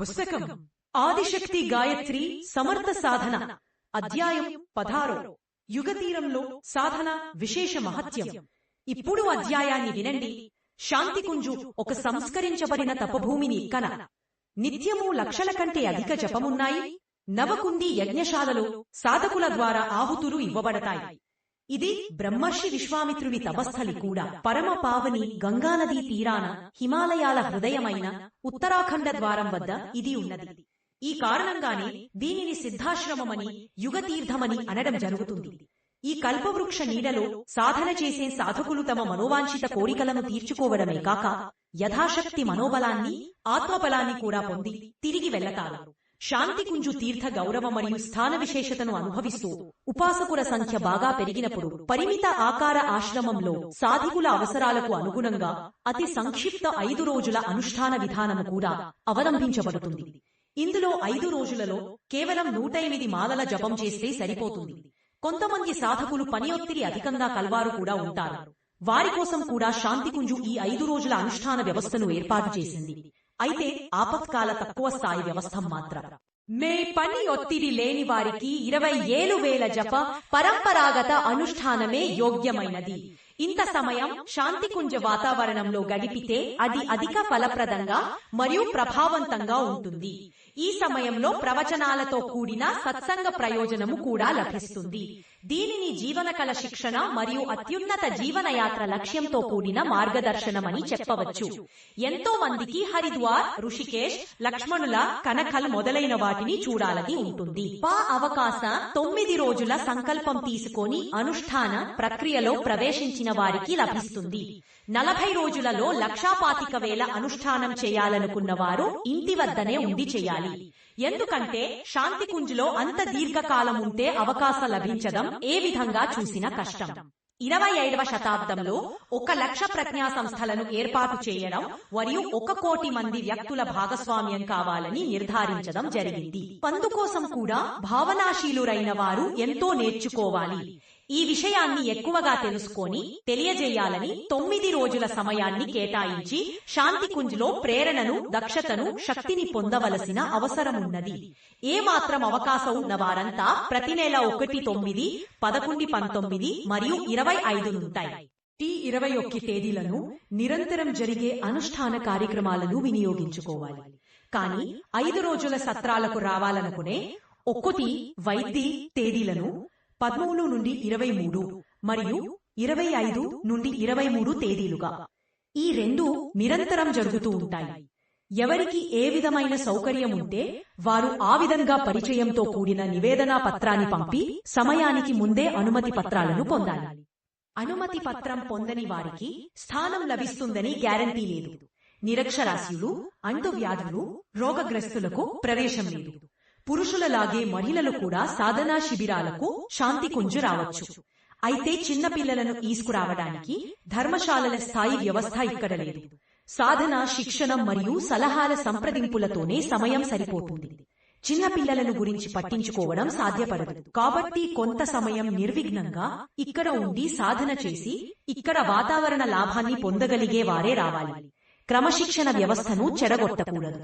పుస్తకం. ఆదిశక్తి గాయత్రి సమర్థ సాధన. అధ్యాయం పధారో యుగతీరంలో సాధన విశేష మహత్యం. ఇప్పుడు అధ్యాయాన్ని వినండి. శాంతికుంజు ఒక సంస్కరించబడిన తపభూమిని కన. నిత్యము లక్షల కంటే అధిక జపమున్నాయి. నవకుంది యజ్ఞశాలలో సాధకుల ద్వారా ఆహుతులు ఇవ్వబడతాయి. ఇది బ్రహ్మర్షి విశ్వామిత్రుడి తపస్థలి కూడా. పరమ పావని గంగానదీ తీరాన హిమాలయాల హృదయమైన ఉత్తరాఖండ ద్వారం వద్ద ఇది ఉన్నది. ఈ కారణంగానే దీనిని సిద్ధాశ్రమమని యుగతీర్థమని అనడం జరుగుతుంది. ఈ కల్పవృక్ష నీడలో సాధన చేసే సాధకులు తమ మనోవాంఛిత కోరికలను తీర్చుకోవడమే కాక యథాశక్తి మనోబలాన్ని ఆత్మబలాన్ని కూడా పొంది తిరిగి వెళ్ళతారు. శాంతికుంజు తీర్థ గౌరవ మరియు స్థాన విశేషతను అనుభవిస్తూ ఉపాసకుల సంఖ్య బాగా పెరిగినప్పుడు పరిమిత ఆకార ఆశ్రమంలో సాధికుల అవసరాలకు అనుగుణంగా అతి సంక్షిప్త ఐదు రోజుల అనుష్ఠాన విధానము కూడా అవలంబించబడుతుంది. ఇందులో ఐదు రోజులలో కేవలం నూట ఎనిమిది మాలల జపం చేస్తే సరిపోతుంది. కొంతమంది సాధకులు పని ఒత్తిడి అధికంగా కల్వారు కూడా ఉంటారు. వారి కోసం కూడా శాంతికుంజు ఈ ఐదు రోజుల అనుష్ఠాన వ్యవస్థను ఏర్పాటు చేసింది. అయితే ఆపత్కాల తక్కువ స్థాయి వ్యవస్థ మాత్రం. మే పని ఒత్తిడి లేని వారికి ఇరవై ఏడు వేల జప పరంపరాగత అనుష్ఠానమే యోగ్యమైనది. ఇంత సమయం శాంతికుంజ వాతావరణంలో గడిపితే అది అధిక ఫలప్రదంగా మరియు ప్రభావవంతంగా ఉంటుంది. ఈ సమయంలో ప్రవచనాలతో కూడిన సత్సంగ ప్రయోజనము కూడా లభిస్తుంది. దీనిని జీవనకల శిక్షణ మరియు అత్యున్నత జీవనయాత్ర లక్ష్యంతో కూడిన మార్గదర్శనమని చెప్పవచ్చు. ఎంతో మందికి హరిద్వార్ ఋషికేష్ లక్ష్మణుల కనకల్ మొదలైన వాటిని చూడాలని ఉంటుంది. పా అవకాశ తొమ్మిది రోజుల సంకల్పం తీసుకొని అనుష్ఠాన ప్రక్రియలో ప్రవేశించి ప్రవేశించిన వారికి లభిస్తుంది. నలభై రోజులలో లక్షాపాతిక వేల అనుష్ఠానం చేయాలనుకున్న వారు ఇంటి వద్దనే ఉండి చేయాలి. ఎందుకంటే శాంతికుంజ్లో అంత దీర్ఘకాలం ఉంటే అవకాశం లభించడం ఏ విధంగా చూసినా కష్టం. ఇరవై ఐదవ శతాబ్దంలో ఒక లక్ష ప్రజ్ఞా సంస్థలను ఏర్పాటు చేయడం మరియు ఒక కోటి మంది వ్యక్తుల భాగస్వామ్యం కావాలని నిర్ధారించడం జరిగింది. పందుకోసం కూడా భావనాశీలురైన వారు ఎంతో నేర్చుకోవాలి. ఈ విషయాన్ని ఎక్కువగా తెలుసుకొని తెలియజేయాలని తొమ్మిది రోజుల సమయాన్ని కేటాయించి శాంతికుంజ్లో ప్రేరణను దక్షతను శక్తిని పొందవలసిన అవసరమున్నది. ఏ మాత్రం అవకాశం ఉన్న వారంతా ప్రతి నెల ఒకటి తొమ్మిది పదకొండు పంతొమ్మిది మరియు ఇరవై ఐదునుంటాయి టీ ఇరవై ఒక్క తేదీలను నిరంతరం జరిగే అనుష్ఠాన కార్యక్రమాలను వినియోగించుకోవాలి. కానీ ఐదు రోజుల సత్రాలకు రావాలనుకునే ఒక్కటి వైద్య తేదీలను పదమూడు నుండి ఇరవై మూడు మరియు ఇరవై ఐదు నుండి ఇరవై మూడు తేదీలుగా. ఈ రెండు నిరంతరం జరుగుతూ ఉంటాయి. ఎవరికి ఏ విధమైన సౌకర్యం ఉంటే వారు ఆ విధంగా పరిచయంతో కూడిన నివేదనా పత్రాన్ని పంపి సమయానికి ముందే అనుమతి పత్రాలను పొందాలి. అనుమతి పత్రం పొందని వారికి స్థానం లభిస్తుందని గ్యారంటీ లేదు. నిరక్షరాస్యులు అంటువ్యాధులు రోగగ్రస్తులకు ప్రవేశం లేదు. పురుషులలాగే మహిళలు కూడా సాధనా శిబిరాలకు శాంతి కుంజు రావచ్చు. అయితే చిన్న పిల్లలను తీసుకురావడానికి ధర్మశాలల స్థాయి వ్యవస్థ ఇక్కడ లేదు. సాధన శిక్షణం మరియు సలహాల సంప్రదింపులతోనే సమయం సరిపోతుంది. చిన్న పిల్లలను గురించి పట్టించుకోవడం సాధ్యపడదు. కాబట్టి కొంత సమయం నిర్విఘ్నంగా ఇక్కడ ఉండి సాధన చేసి ఇక్కడ వాతావరణ లాభాన్ని పొందగలిగే వారే రావాలి. క్రమశిక్షణ వ్యవస్థను చెడగొట్టకూడదు.